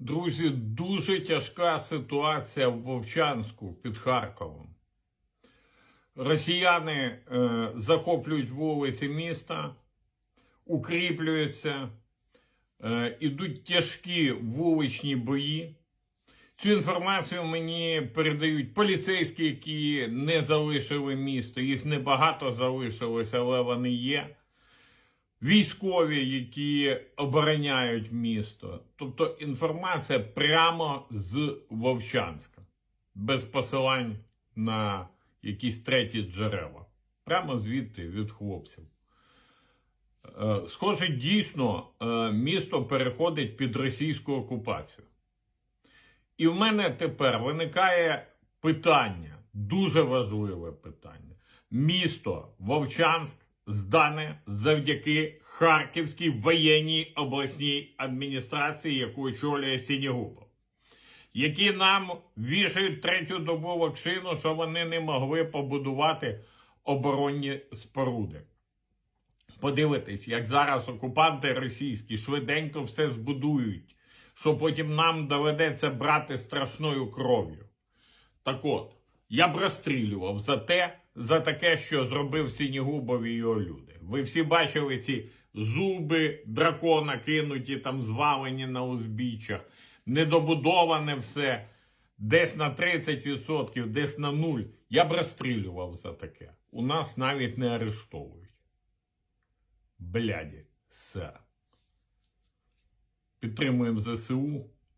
Друзі, дуже тяжка ситуація в Вовчанську під Харковом. Росіяни е, захоплюють вулиці міста, укріплюються, е, ідуть тяжкі вуличні бої. Цю інформацію мені передають поліцейські, які не залишили місто. Їх небагато залишилося, але вони є. Військові, які обороняють місто. Тобто інформація прямо з Вовчанська, без посилань на якісь треті джерела. Прямо звідти від хлопців. Е, Схоже, дійсно, е, місто переходить під російську окупацію. І в мене тепер виникає питання, дуже важливе питання. Місто Вовчанськ здане завдяки Харківській воєнній обласній адміністрації, яку очолює Сінігубов, які нам вішають третю добу локшину, що вони не могли побудувати оборонні споруди. Подивитись, як зараз окупанти російські швиденько все збудують, що потім нам доведеться брати страшною кров'ю. Так от, я б розстрілював за те, за таке, що зробив Сінігубов і його люди. Ви всі бачили ці зуби дракона кинуті, там звалені на узбіччях, недобудоване все, десь на 30%, десь на нуль. Я б розстрілював за таке. У нас навіть не арештовують. Бляді, сер. Підтримуємо ЗСУ.